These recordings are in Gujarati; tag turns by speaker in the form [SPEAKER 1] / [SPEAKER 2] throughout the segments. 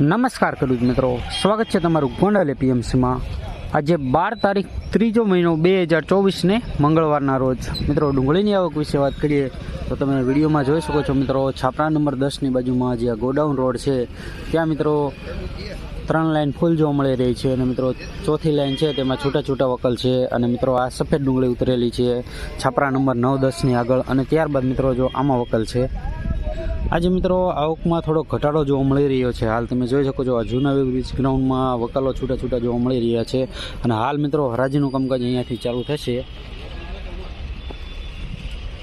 [SPEAKER 1] નમસ્કાર ખેડૂત મિત્રો. સ્વાગત છે તમારું ગોંડલ એપીએમસીમાં. આજે બાર તારીખ ત્રીજો મહિનો બે હજાર ચોવીસને મંગળવારના રોજ. મિત્રો, ડુંગળીની આવક વિશે વાત કરીએ તો તમે વિડીયોમાં જોઈ શકો છો મિત્રો, છાપરા નંબર દસની બાજુમાં જે આ ગોડાઉન રોડ છે, ત્યાં મિત્રો ત્રણ લાઇન ફૂલ જોવા મળી રહી છે અને મિત્રો ચોથી લાઈન છે, તેમાં છૂટા છૂટા વકલ છે અને મિત્રો આ સફેદ ડુંગળી ઉતરેલી છે છાપરા નંબર નવ દસની આગળ અને ત્યારબાદ મિત્રો જો આમાં વકલ છે આજે મિત્રો આવકમાં થોડો ઘટાડો જોવા મળી રહ્યો છે. હાલ તમે જોઈ શકો છો જૂના બ્રિજ ગ્રાઉન્ડમાં વકાલો છૂટા છૂટા જોવા મળી રહ્યા છે અને હાલ મિત્રો હરાજીનું કામકાજ અહીંયાથી ચાલુ થશે.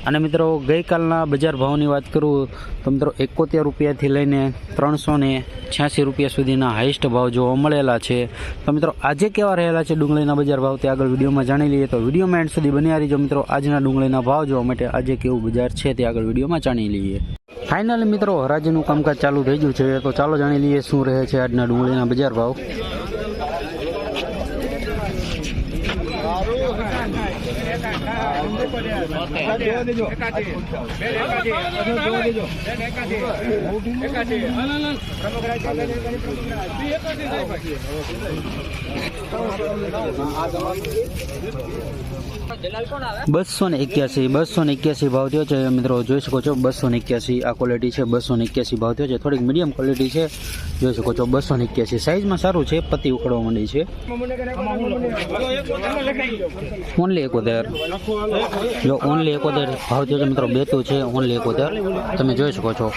[SPEAKER 1] અને મિત્રો ગઈકાલના બજાર ભાવની વાત કરું તો મિત્રો એકોતેર રૂપિયાથી લઈને ત્રણસો ને છ્યાસી રૂપિયા સુધીના હાઈસ્ટ ભાવ જોવા મળેલા છે. તો મિત્રો આજે કેવા રહેલા છે ડુંગળીના બજાર ભાવ તે આગળ વિડીયોમાં જાણી લઈએ તો વિડીયોમાં એન્ડ સુધી બન્યા રહીજો મિત્રો. આજના ડુંગળીના ભાવ જોવા માટે આજે કેવું બજાર છે તે આગળ વિડીયોમાં જાણી લઈએ. ફાઇનલી મિત્રો, હરાજીનું કામકાજ ચાલુ થઈ ગયું છે. તો ચાલો જાણી લઈએ શું રહે છે આજના ડુંગળીના બજાર ભાવ. બસો ને એક્યાસી, બસો ને એક્યાસી ભાવ થયો છે. મિત્રો, જોઈ શકો છો, બસો ને એક્યાસી આ ક્વોલિટી છે, બસો ને એક્યાસી ભાવ થયો છે. થોડીક મીડિયમ ક્વોલિટી છે. જોઈ શકો છો, બસો ને એક્યાસી. સાઇઝમાં સારું છે પત્તી ઉખડવા માંડી છે. ઓનલી એકોતેર. જો ઓનલી એકોતેર ભાવ થયો છે, મિત્રો, બેતું છે ઓનલી એકોતેર. તમે જોઈ શકો છો.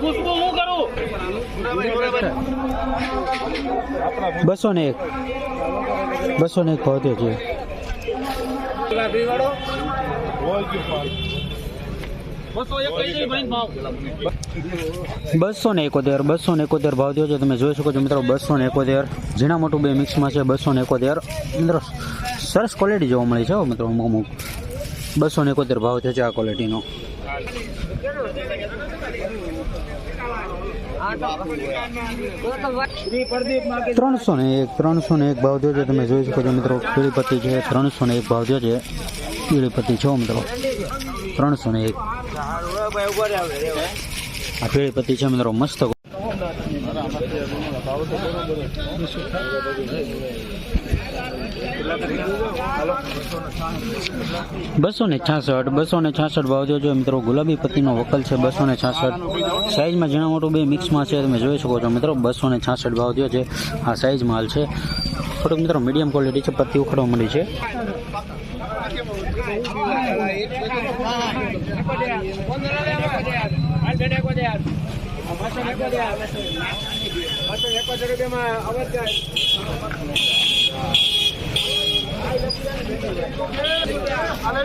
[SPEAKER 2] ખુશ્બુ
[SPEAKER 1] બસો ને એક. બસો ને એક પહોંચે છે.
[SPEAKER 2] બસો
[SPEAKER 1] ને એકોતેર બસો ને એકોતેર ભાવ થયો છે. તમે જોઈ શકો છો મિત્રો બસો ને એકોતેર. ઝીણા મોટું બે મિક્સમાં છે બસો ને એકોતેર. મિત્રો સરસ ક્વોલિટી જોવા મળી છે મિત્રો, અમુક અમુક. બસો ને એકોતેર ભાવ થયો છે આ ક્વોલિટીનો ત્રણસો ને એક, ત્રણસો ને એક ભાવ થયો છે. તમે જોઈ શકો છો મિત્રો, પીળીપત્તી છે, ત્રણસો ને એક ભાવ થયો છે. પીળી પત્તી છો મિત્રો? ત્રણસો ને એક. આ પીળી છે મિત્રો, મસ્ત બસો ને છાસઠ બસો ને છાસઠ ભાવ જોજો મિત્રો ગુલાબી પત્તીનો વકલ છે બસો ને છાસઠ. સાઈઝમાં ઝીણા મોટું બે મિક્સમાં છે, તમે જોઈ શકો છો મિત્રો બસો ને છાસઠ ભાવ થયો છે. આ સાઈઝ માલ છે. થોડુંક મિત્રો મીડિયમ ક્વોલિટી છે, પત્તી ઉખડવા મળી છે.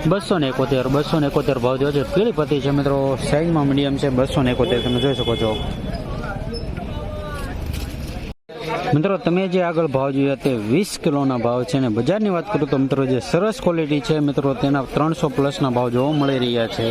[SPEAKER 1] બસો ને એકોતેર, બસો ને એકોતેર ભાવ થયો છે. પીળી પત્તી છે મિત્રો? સાઈઝમાં મીડિયમ છે, બસો ને એકોતેર. તમે જોઈ શકો છો. મિત્રો, તમે જે આગળ ભાવ જોયા તે વીસ કિલોના ભાવ છે અને બજારની વાત કરું તો મિત્રો, જે સરસ ક્વોલિટી છે, મિત્રો, તેના ત્રણસો પ્લસના ભાવ જોવા મળી રહ્યા છે.